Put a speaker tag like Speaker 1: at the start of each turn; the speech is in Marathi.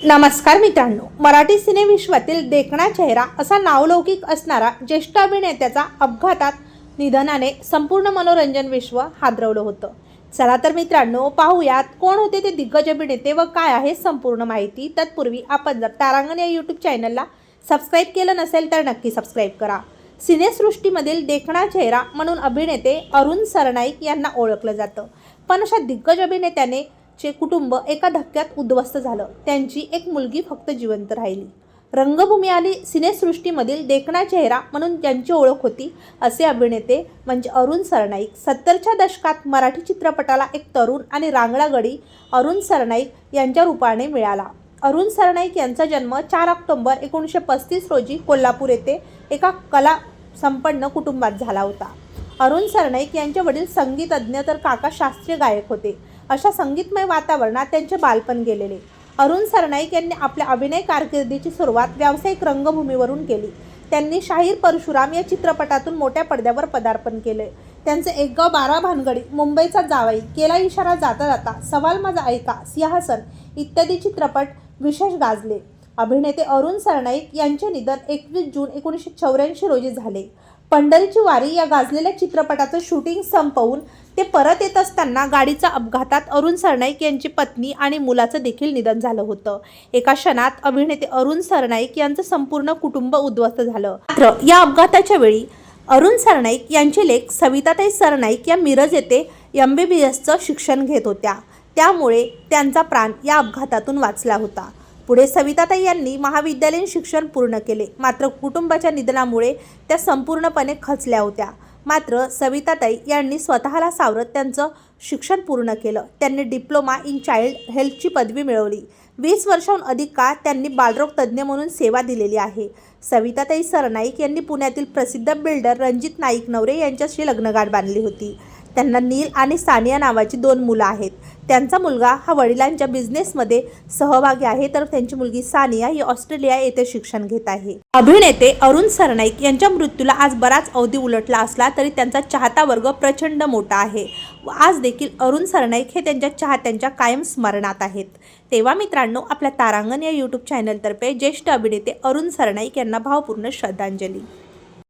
Speaker 1: नमस्कार मित्रांनो मराठी सिनेविश्वातील देखणा चेहरा असा नावलौकिक असणारा ज्येष्ठ अभिनेत्याचा अपघातात निधनाने संपूर्ण मनोरंजन विश्व हादरवलं होतं. चला तर मित्रांनो पाहूयात कोण होते ते दिग्गज अभिनेते व काय आहे संपूर्ण माहिती. तत्पूर्वी आपण जर तारांगण या यूट्यूब चॅनलला सबस्क्राईब केलं नसेल तर नक्की सबस्क्राईब करा. सिनेसृष्टीमधील देखणा चेहरा म्हणून अभिनेते अरुण सरनाईक यांना ओळखलं जातं. पण अशा दिग्गज अभिनेत्याने चे कुटुंब एका धक्क्यात उद्ध्वस्त झालं. त्यांची एक मुलगी फक्त जिवंत राहिली. रंगभूमी आणि सिनेसृष्टीमधील देखणा चेहरा म्हणून ज्यांची ओळख होती असे अभिनेते म्हणजे अरुण सरनाईक. सत्तरच्या दशकात मराठी चित्रपटाला एक तरुण आणि रांगडा गडी अरुण सरनाईक यांच्या रूपाने मिळाला. अरुण सरनाईक यांचा जन्म चार ऑक्टोंबर एकोणीसशे पस्तीस रोजी कोल्हापूर येथे एका कला संपन्न कुटुंबात झाला होता. अरुण सरनाईक यांचे वडील संगीतज्ञ तर काका शास्त्रीय गायक होते. अशा संगीतमय वातावरणात त्यांचे बालपण गेलेले. अरुण सरनाईक यांनी आपल्या अभिनय कारकिर्दीची सुरुवात व्यावसायिक रंगभूमीवरून केली. त्यांनी शाहीर परशुराम या चित्रपटातून मोठ्या पडद्यावर पदार्पण केले. त्यांचे एक गाव बारा भानगडी मुंबईचा जावई केला इशारा जाता जाता सवाल माझा ऐका सिंहासन इत्यादी चित्रपट विशेष गाजले. अभिनेते अरुण सरनाईक यांचे निधन एकवीस जून एकोणीसशे चौऱ्याऐंशी रोजी झाले. पंढरीची वारी या गाजलेल्या चित्रपटाचं शूटिंग संपवून ते परत येत असताना गाडीच्या अपघातात अरुण सरनाईक यांची पत्नी आणि मुलाचं देखील निधन झालं होतं. एका क्षणात अभिनेते अरुण सरनाईक यांचं संपूर्ण कुटुंब उद्ध्वस्त झालं. मात्र या अपघाताच्या वेळी अरुण सरनाईक यांचे लेख सविताताई सरनाईक या मिरज येथे एम बी बी एसचं शिक्षण घेत होत्या. त्यामुळे त्यांचा प्राण या अपघातातून वाचला होता. पुढे सविताताई यांनी महाविद्यालयीन शिक्षण पूर्ण केले. मात्र कुटुंबाच्या निधनामुळे त्या संपूर्णपणे खचल्या होत्या. मात्र सविताताई यांनी स्वतःला सावरत त्यांचं शिक्षण पूर्ण केलं. त्यांनी डिप्लोमा इन चाइल्ड हेल्थची पदवी मिळवली. वीस वर्षाहून अधिक काळ त्यांनी बालरोग तज्ज्ञ म्हणून सेवा दिलेली आहे. सविताताई सरनाईक यांनी पुण्यातील प्रसिद्ध बिल्डर रणजित नाईक नवरे यांच्याशी लग्नगाठ बांधली होती. त्यांना नील आणि सानिया नावाची दोन मुलं आहेत. त्यांचा मुलगा हा वडिलांच्या बिझनेसमध्ये सहभागी आहे तर त्यांची मुलगी सानिया ही ऑस्ट्रेलिया येथे शिक्षण घेत आहे. अभिनेते अरुण सरनाईक यांच्या मृत्यूला आज बराच अवधी उलटला असला तरी त्यांचा चाहता वर्ग प्रचंड मोठा आहे. व आज देखील अरुण सरनाईक हे त्यांच्या चाहत्यांच्या कायम स्मरणात आहेत. तेव्हा मित्रांनो आपल्या तारांगण या यूट्यूब चॅनलतर्फे ज्येष्ठ अभिनेते अरुण सरनाईक यांना भावपूर्ण श्रद्धांजली.